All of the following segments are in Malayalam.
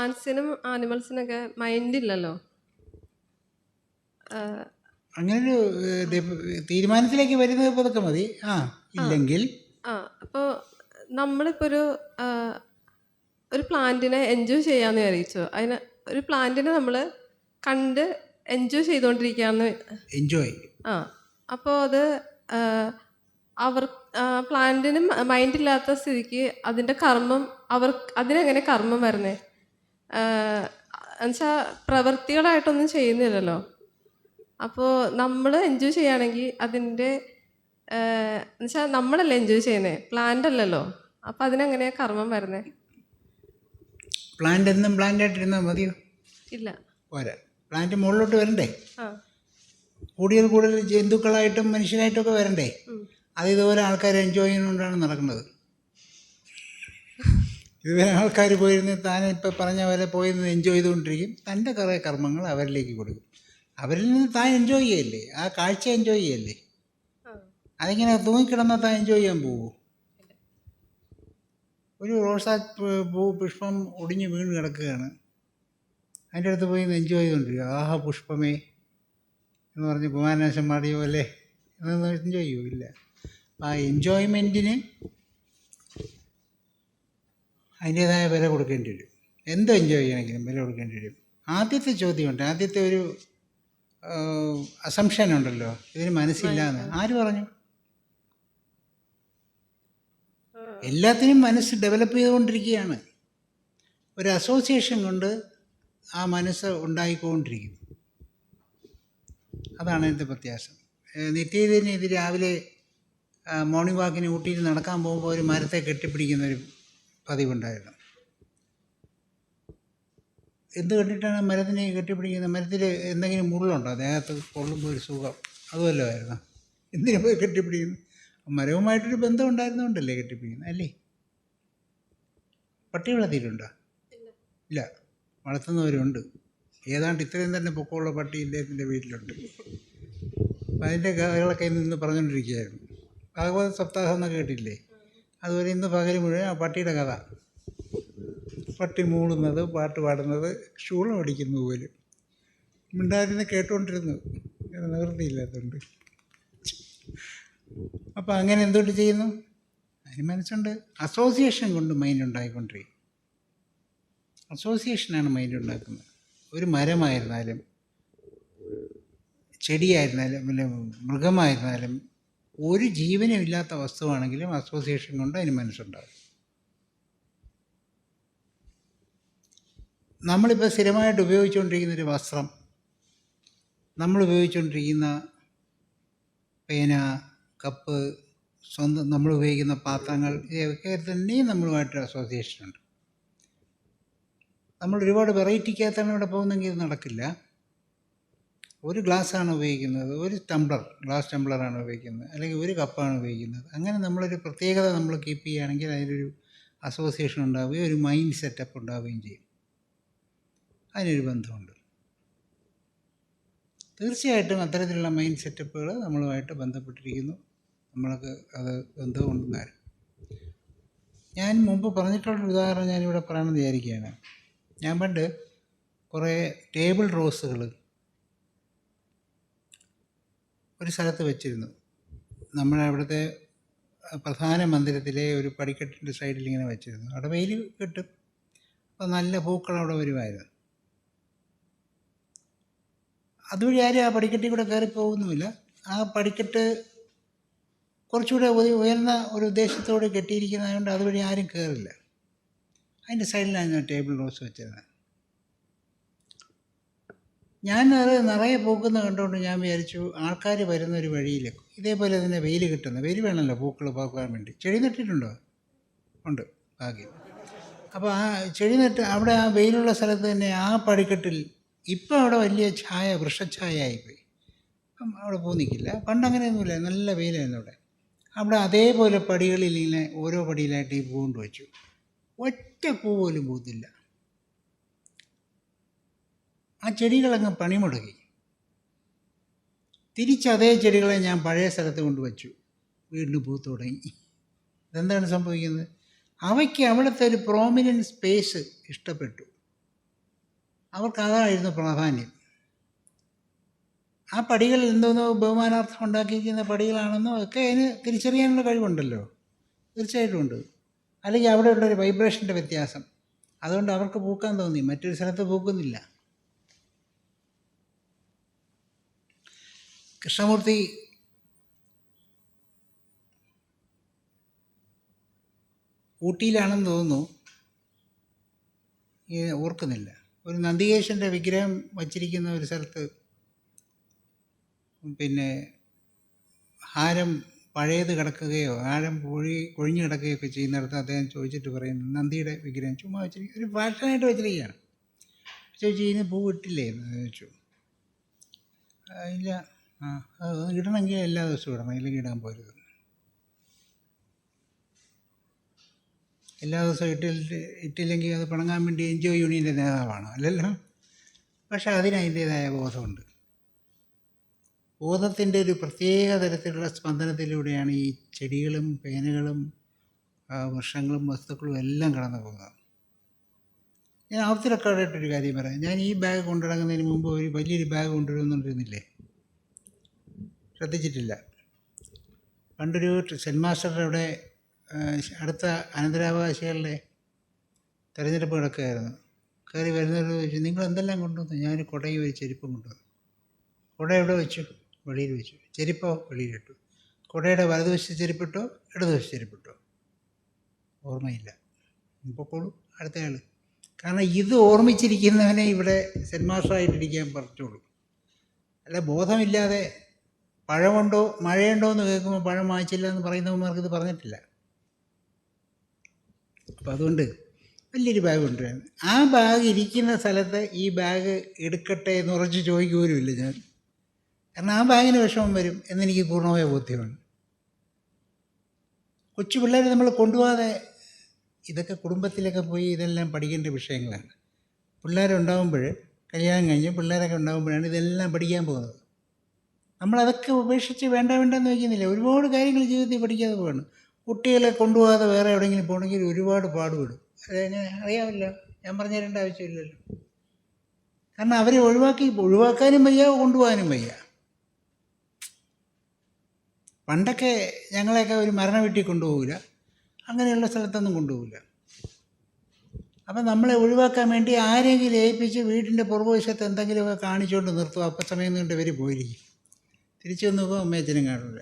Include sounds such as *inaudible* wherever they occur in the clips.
പ്ലാന്റ്സിനും ആനിമൽസിനൊക്കെ മൈൻഡ് ഇല്ലല്ലോ? അങ്ങനൊരു തീരുമാനത്തിലേക്ക് വരുന്നത് പതുക്കെ മതി. ആ ഇല്ലെങ്കിൽ ആ അപ്പോൾ നമ്മളിപ്പോൾ ഒരു ഒരു പ്ലാന്റിനെ എൻജോയ് ചെയ്യാമെന്ന് വിചാരിച്ചു? അതിന് ഒരു പ്ലാന്റിനെ നമ്മൾ കണ്ട് എൻജോയ് ചെയ്തുകൊണ്ടിരിക്കുകയാണെന്ന് എൻജോയ് ആ. അപ്പോൾ അത് അവർ പ്ലാന്റിന് മൈൻഡ് ഇല്ലാത്ത സ്ഥിതിക്ക് അതിന്റെ കർമ്മം അവർ അതിനെങ്ങനെ കർമ്മം വരുന്നേ എന്നുവെച്ചാൽ പ്രവൃത്തികളായിട്ടൊന്നും ചെയ്യുന്നില്ലല്ലോ. അപ്പോൾ നമ്മൾ എൻജോയ് ചെയ്യുകയാണെങ്കിൽ അതിന്റെ എന്നുവെച്ചാൽ നമ്മളല്ലേ എൻജോയ് ചെയ്യുന്നത് പ്ലാന്റ് അല്ലല്ലോ. അപ്പോൾ അതിനെങ്ങനെയാണ് കർമ്മം വരുന്നത് പ്ലാന്റ് എന്നും പ്ലാന്റ് ആയിട്ടിരുന്നാൽ മതിയോ? ഇല്ല. പോരാ. പ്ലാന്റ് മുകളിലോട്ട് വരണ്ടേ? കൂടുതൽ കൂടുതൽ ജന്തുക്കളായിട്ടും മനുഷ്യരായിട്ടും ഒക്കെ വരണ്ടേ. അത് ഇതുപോലെ ആൾക്കാർ എൻജോയ് ചെയ്യുന്നതുകൊണ്ടാണ് നടക്കുന്നത്. ഇതുവരെ ആൾക്കാർ പോയിരുന്ന് താൻ ഇപ്പം പറഞ്ഞ പോലെ പോയിരുന്ന് എൻജോയ് ചെയ്തുകൊണ്ടിരിക്കും. തന്റെ കുറേ കർമ്മങ്ങൾ അവരിലേക്ക് കൊടുക്കും. അവരിൽ നിന്ന് താൻ എൻജോയ് ചെയ്യല്ലേ? ആ കാഴ്ച എൻജോയ് ചെയ്യല്ലേ? അതിങ്ങനെ തൂങ്ങിക്കിടന്നാൽ താൻ എൻജോയ് ചെയ്യാൻ പോവോ? ഒരു റോസാ പൂ- പുഷ്പം ഒടിഞ്ഞ് വീണ് കിടക്കുകയാണ്. അതിന്റെ അടുത്ത് പോയി എൻജോയ് ചെയ്തുകൊണ്ടിരിക്കുക. ആഹാ പുഷ്പമേ എന്ന് പറഞ്ഞ് കുമാരനാശം പാടിയ അല്ലേ എന്നൊന്നും എൻജോയ് ചെയ്യൂ ഇല്ല ആ എൻജോയ്മെന്റിന് അതിന്റേതായ വില കൊടുക്കേണ്ടി വരും. എന്ത് എൻജോയ് ചെയ്യണമെങ്കിലും വില കൊടുക്കേണ്ടി വരും. ആദ്യത്തെ ചോദ്യമുണ്ട്. ആദ്യത്തെ ഒരു അസംഷൻ ഉണ്ടല്ലോ. ഇതിന് മനസ്സില്ല എന്ന് ആര് പറഞ്ഞു? എല്ലാത്തിനും മനസ്സ് ഡെവലപ്പ് ചെയ്തുകൊണ്ടിരിക്കുകയാണ്. ഒരു അസോസിയേഷൻ കൊണ്ട് ആ മനസ്സ് ഉണ്ടായിക്കൊണ്ടിരിക്കും അതാണ് എന്റെ പ്രത്യാസം ഏഹ് നിത്യതിന് ഇത് രാവിലെ മോർണിംഗ് വാക്കിന് ഊട്ടിയിൽ നടക്കാൻ പോകുമ്പോൾ ഒരു മരത്തെ കെട്ടിപ്പിടിക്കുന്ന ഒരു പതിവുണ്ടായിരുന്നു. എന്ത് കണ്ടിട്ടാണ് മരത്തിനെ കെട്ടിപ്പിടിക്കുന്നത്? മരത്തിൽ എന്തെങ്കിലും മുള്ളുണ്ടോ? ദേഹത്ത് കൊള്ളുമ്പോൾ ഒരു സുഖം. അതുമല്ലോ ആയിരുന്നു എന്തിനു പോയി കെട്ടിപ്പിടിക്കുന്നു മരവുമായിട്ടൊരു ബന്ധം ഉണ്ടായിരുന്നുകൊണ്ടല്ലേ കെട്ടിപ്പിടിക്കുന്നത്? അല്ലേ? പട്ടി വളർത്തിയിട്ടുണ്ടോ? ഇല്ല. വളർത്തുന്നവരുണ്ട്. ഏതാണ്ട് ഇത്രയും തന്നെ പൊക്കമുള്ള പട്ടി ഇദ്ദേഹത്തിന്റെ വീട്ടിലുണ്ട്. അപ്പം അതിന്റെ കഥകളൊക്കെ ഇന്ന് പറഞ്ഞുകൊണ്ടിരിക്കുകയായിരുന്നു. ഭാഗവത സപ്താഹം എന്നൊക്കെ കേട്ടില്ലേ? അതുപോലെ ഇന്ന് പകൽ മുഴുവൻ ആ പട്ടിയുടെ കഥ. പട്ടി മൂളുന്നത് പാട്ട് പാടുന്നത് ഷൂളം അടിക്കുന്നത് പോലും. മിണ്ടാതിരുന്ന് കേട്ടുകൊണ്ടിരുന്നു നിവൃത്തിയില്ലാത്തതുകൊണ്ട് അപ്പോൾ അങ്ങനെ എന്തുകൊണ്ട് ചെയ്യുന്നു? അതിന് മനസ്സുണ്ട്. അസോസിയേഷൻ കൊണ്ട് മൈൻഡ് ഉണ്ടായിക്കൊണ്ടിരിക്കും. അസോസിയേഷനാണ് മൈൻഡ് ഉണ്ടാക്കുന്നത്. ഒരു മരമായിരുന്നാലും ചെടിയായിരുന്നാലും പിന്നെ മൃഗമായിരുന്നാലും ഒരു ജീവനും ഇല്ലാത്ത വസ്തുവാണെങ്കിലും അസോസിയേഷൻ കൊണ്ട് അതിന് മനസ്സുണ്ടാകും. നമ്മളിപ്പോൾ സ്ഥിരമായിട്ട് ഉപയോഗിച്ചുകൊണ്ടിരിക്കുന്ന ഒരു വസ്ത്രം നമ്മൾ ഉപയോഗിച്ചുകൊണ്ടിരിക്കുന്ന പേന കപ്പ് സ്വന്തം നമ്മൾ ഉപയോഗിക്കുന്ന പാത്രങ്ങൾ ഇതൊക്കെ തന്നെയും അസോസിയേഷൻ ഉണ്ട്. നമ്മൾ ഒരുപാട് വെറൈറ്റിക്കകത്താണ് ഇവിടെ പോകുന്നെങ്കിൽ നടക്കില്ല. ഒരു ഗ്ലാസ്സാണ് ഉപയോഗിക്കുന്നത് ഒരു ടംബ്ലർ ഗ്ലാസ് ടംബ്ലറാണ് ഉപയോഗിക്കുന്നത് അല്ലെങ്കിൽ ഒരു കപ്പാണ് ഉപയോഗിക്കുന്നത്. അങ്ങനെ നമ്മളൊരു പ്രത്യേകത നമ്മൾ കീപ്പ് ചെയ്യുകയാണെങ്കിൽ അതിലൊരു അസോസിയേഷൻ ഉണ്ടാവുകയും ഒരു മൈൻഡ് സെറ്റപ്പ് ഉണ്ടാവുകയും ചെയ്യും. അതിനൊരു ബന്ധമുണ്ട്. തീർച്ചയായിട്ടും അത്തരത്തിലുള്ള മൈൻഡ് സെറ്റപ്പുകൾ നമ്മളുമായിട്ട് ബന്ധപ്പെട്ടിരിക്കുന്നു. നമ്മൾക്ക് അത് ബന്ധമുണ്ടെന്നാലും ഞാൻ മുമ്പ് പറഞ്ഞിട്ടുള്ളൊരു ഉദാഹരണം ഞാനിവിടെ പറയണമെന്ന് വിചാരിക്കുകയാണ്. ഞാൻ പണ്ട് കുറേ ടേബിൾ റോസുകൾ ഒരു സ്ഥലത്ത് വെച്ചിരുന്നു. നമ്മൾ അവിടുത്തെ പ്രധാന മന്ദിരത്തിലെ ഒരു പടിക്കെട്ടിന്റെ സൈഡിൽ ഇങ്ങനെ വെച്ചിരുന്നു. അവിടെ വെയിൽ കിട്ടും. അപ്പോൾ നല്ല പൂക്കൾ അവിടെ വരുമായിരുന്നു. അതുവഴി ആരും ആ പടിക്കെട്ടിൽ കൂടെ കയറി പോകുന്നുമില്ല. ആ പടിക്കെട്ട് കുറച്ചുകൂടെ ഉയ- ഉയർന്ന ഒരു ഉദ്ദേശത്തോടെ കെട്ടിയിരിക്കുന്നതുകൊണ്ട് അതുവഴി ആരും കയറില്ല. അതിന്റെ സൈഡിലാണ് ഞാൻ ടേബിൾ റോസ് വെച്ചിരുന്നത്. ഞാൻ അത് നിറയെ പൂക്കുന്ന കണ്ടുകൊണ്ട് ഞാൻ വിചാരിച്ചു ആൾക്കാർ വരുന്ന ഒരു വഴിയിൽ ഇതേപോലെ തന്നെ വെയിൽ കിട്ടുന്ന. വെയിൽ വേണമല്ലോ പൂക്കൾ പൂക്കാൻ വേണ്ടി. ചെടി നട്ടിട്ടുണ്ടോ? ഉണ്ട്. ഭാഗ്യം. അപ്പോൾ ആ ചെടി നട്ട് അവിടെ ആ വെയിലുള്ള സ്ഥലത്ത് തന്നെ ആ പടിക്കെട്ടിൽ ഇപ്പം അവിടെ വലിയ ഛായ വൃക്ഷഛായ ആയിപ്പോയി. അപ്പം അവിടെ പൂ നിൽക്കില്ല പണ്ട് അങ്ങനെയൊന്നുമില്ല. നല്ല വെയിലായിരുന്നു അവിടെ. അവിടെ അതേപോലെ പടികളിൽ ഇങ്ങനെ ഓരോ പടിയിലായിട്ട് ഈ പൂ കൊണ്ട് വെച്ചു. ഒറ്റ പൂ പോലും പൂത്തില്ല. ആ ചെടികളങ്ങ് പണിമുടക്കി. തിരിച്ച് അതേ ചെടികളെ ഞാൻ പഴയ സ്ഥലത്ത് കൊണ്ട് വച്ചു വീണ്ടും പൂത്ത് തുടങ്ങി. ഇതെന്താണ് സംഭവിക്കുന്നത്? അവയ്ക്ക് അവിടുത്തെ ഒരു പ്രോമിനന്റ് സ്പേസ് ഇഷ്ടപ്പെട്ടു. അവർക്ക് അതായിരുന്നു പ്രാധാന്യം. ആ പടികൾ എന്തോന്നോ ബഹുമാനാർത്ഥം ഉണ്ടാക്കിയിരിക്കുന്ന പടികളാണെന്നോ ഒക്കെ അതിന് തിരിച്ചറിയാനുള്ള കഴിവുണ്ടല്ലോ. തീർച്ചയായിട്ടും ഉണ്ട്. അല്ലെങ്കിൽ അവിടെയുള്ളൊരു വൈബ്രേഷന്റെ വ്യത്യാസം. അതുകൊണ്ട് അവർക്ക് പൂക്കാൻ തോന്നി. മറ്റൊരു സ്ഥലത്ത് പൂക്കുന്നില്ല. കൃഷ്ണമൂർത്തി. ഊട്ടിയിലാണെന്ന് തോന്നുന്നു. ഓർക്കുന്നില്ല. ഒരു നന്ദികേശന്റെ വിഗ്രഹം വച്ചിരിക്കുന്ന ഒരു സ്ഥലത്ത് പിന്നെ ഹാരം പഴയത് കിടക്കുകയോ ആഴം പൊഴി കൊഴിഞ്ഞു കിടക്കുകയോ ഒക്കെ ചെയ്യുന്നിടത്ത് അദ്ദേഹം ചോദിച്ചിട്ട് പറയുന്നു നന്ദിയുടെ വിഗ്രഹം ചുമ്മാ വെച്ചിരിക്കുക ഒരു ഫാഷനായിട്ട് വെച്ചിരിക്കുകയാണ്. ചോദിച്ചു ഇതിന് പൂ ഇട്ടില്ലേ എന്ന് ചോദിച്ചു. "ആ, ഇല്ല. ആ. ഇടണമെങ്കിൽ എല്ലാ ദിവസവും ഇടണം. ഇല്ലെങ്കിൽ ഇടാൻ പോരുത്. എല്ലാ ദിവസവും ഇട്ടിട്ട് ഇട്ടില്ലെങ്കിൽ അത് പിണങ്ങാൻ വേണ്ടി എൻ ജി ഒ യൂണിയന്റെ നേതാവാണ്. അല്ലല്ലോ? പക്ഷേ അതിന് അതിന്റേതായ ബോധമുണ്ട്. ബോധത്തിന്റെ ഒരു പ്രത്യേക തരത്തിലുള്ള സ്പന്ദനത്തിലൂടെയാണ് ഈ ചെടികളും പേനകളും വൃക്ഷങ്ങളും വസ്തുക്കളും എല്ലാം കടന്നു പോകുന്നത്. ഞാൻ ദി റെക്കോർഡായിട്ടൊരു കാര്യം പറയാം. ഞാൻ ഈ ബാഗ് കൊണ്ടിറങ്ങുന്നതിന് മുമ്പ് ഒരു വലിയൊരു ബാഗ് കൊണ്ടുവരുന്നുണ്ടിരുന്നില്ലേ ശ്രദ്ധിച്ചിട്ടില്ല. പണ്ടൊരു സെന്റ് മാസ്റ്ററുടെ അവിടെ അടുത്ത അനന്തരാവകാശികളുടെ തിരഞ്ഞെടുപ്പ് കിടക്കുകയായിരുന്നു കയറി വരുന്നവരോട് ചോദിച്ചു നിങ്ങൾ എന്തെല്ലാം കൊണ്ടുവന്നു? ഞാനൊരു കുടയും ഒരു ചെരുപ്പും കൊണ്ടുവന്നു. കുട എവിടെ വെച്ചു? വെളിയിൽ വെച്ചു. ചെരുപ്പോ? വെളിയിലിട്ടു. കുടയുടെ വലതുവശത്ത് ചെരുപ്പിട്ടോ? ഇടതുവശത്ത് ചെരുപ്പിട്ടോ? ഓർമ്മയില്ല. പൊക്കോളൂ അടുത്തയാൾ കാരണം ഇത് ഓർമ്മിച്ചിരിക്കുന്നവനെ ഇവിടെ സെൻമാസ്റ്ററായിട്ടിരിക്കാൻ മാസ്റ്ററായിട്ടിരിക്കാൻ പറ്റുള്ളൂ അല്ല ബോധമില്ലാതെ പഴമുണ്ടോ മഴയുണ്ടോ എന്ന് കേൾക്കുമ്പോൾ പഴം വാങ്ങിച്ചില്ല എന്ന് പറയുന്നവന്മാർക്ക് ഇത് പറഞ്ഞിട്ടില്ല. അപ്പോൾ അതുകൊണ്ട് വലിയൊരു ബാഗ് കൊണ്ടുവരുന്നത് ആ ബാഗ് ഇരിക്കുന്ന സ്ഥലത്ത് ഈ ബാഗ് എടുക്കട്ടെ എന്ന് ഉറച്ച് ചോദിക്കുപോലുമില്ല ഞാൻ. കാരണം ആ ബാഗിന് വിഷമം വരും എന്നെനിക്ക് പൂർണമായ ബോധ്യമാണ്. കൊച്ചു പിള്ളേരെ നമ്മൾ കൊണ്ടുപോകാതെ ഇതൊക്കെ കുടുംബത്തിലൊക്കെ പോയി ഇതെല്ലാം പഠിക്കേണ്ട വിഷയങ്ങളാണ്. പിള്ളേരുണ്ടാകുമ്പോൾ കല്യാണം കഴിഞ്ഞ് പിള്ളേരൊക്കെ ഉണ്ടാകുമ്പോഴാണ് ഇതെല്ലാം പഠിക്കാൻ പോകുന്നത്. നമ്മളതൊക്കെ ഉപേക്ഷിച്ച് വേണ്ട വേണ്ടെന്ന് വയ്ക്കുന്നില്ല. ഒരുപാട് കാര്യങ്ങൾ ജീവിതത്തിൽ പഠിക്കാതെ പോകണം കുട്ടികളെ കൊണ്ടുപോകാതെ വേറെ എവിടെയെങ്കിലും പോകണമെങ്കിൽ ഒരുപാട് പാടുപെടും. അതെങ്ങനെ? അറിയാമല്ലോ. ഞാൻ പറഞ്ഞു തരേണ്ട ആവശ്യമില്ലല്ലോ. കാരണം അവരെ ഒഴിവാക്കി ഒഴിവാക്കാനും വയ്യ കൊണ്ടുപോകാനും വയ്യ. പണ്ടൊക്കെ ഞങ്ങളെയൊക്കെ ഒരു മരണ വീട്ടിൽ കൊണ്ടുപോകില്ല അങ്ങനെയുള്ള സ്ഥലത്തൊന്നും കൊണ്ടുപോകില്ല അപ്പം നമ്മളെ ഒഴിവാക്കാൻ വേണ്ടി ആരെങ്കിലും ഏൽപ്പിച്ച് വീടിന്റെ പുറകുവശത്ത് എന്തെങ്കിലുമൊക്കെ കാണിച്ചുകൊണ്ട് നിർത്തും. അപ്പം സമയം കൊണ്ട് പോയിരിക്കും. തിരിച്ചു വന്ന് നോക്കുമ്പോൾ അമ്മയച്ചനും കാണില്ല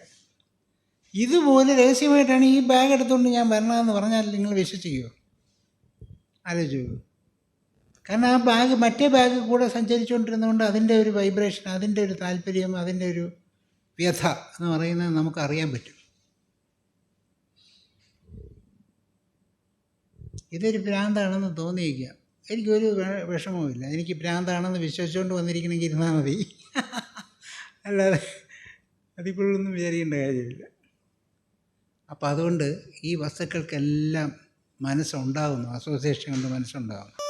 ഇതുപോലെ രഹസ്യമായിട്ടാണ് ഈ ബാഗ് എടുത്തുകൊണ്ട് ഞാൻ വരണമെന്ന് പറഞ്ഞാൽ നിങ്ങൾ വിശ്വസിക്കുമോ ആലോചിച്ചു കാരണം ആ ബാഗ് മറ്റേ ബാഗ് കൂടെ സഞ്ചരിച്ചുകൊണ്ടിരുന്നതുകൊണ്ട് അതിന്റെ ഒരു വൈബ്രേഷൻ അതിന്റെ ഒരു താല്പര്യം അതിന്റെ ഒരു വ്യഥ എന്ന് പറയുന്നത് നമുക്ക് അറിയാൻ പറ്റും. ഇതൊരു ഭ്രാന്താണെന്ന് തോന്നിയിരിക്കുക എനിക്കൊരു വിഷമവും വിഷമവുമില്ല. എനിക്ക് ഭ്രാന്താണെന്ന് വിശ്വസിച്ചുകൊണ്ട് വന്നിരിക്കണമെങ്കിൽ ഇരുന്നാൽ മതി. *laughs* അല്ലാതെ കൂടുതലൊന്നും വിചാരിക്കേണ്ട കാര്യമില്ല. അപ്പോൾ അതുകൊണ്ട് ഈ വസ്തുക്കൾക്കെല്ലാം മനസ്സുണ്ടാകുന്നു അസോസിയേഷൻ കൊണ്ട് മനസ്സുണ്ടാകുന്നു.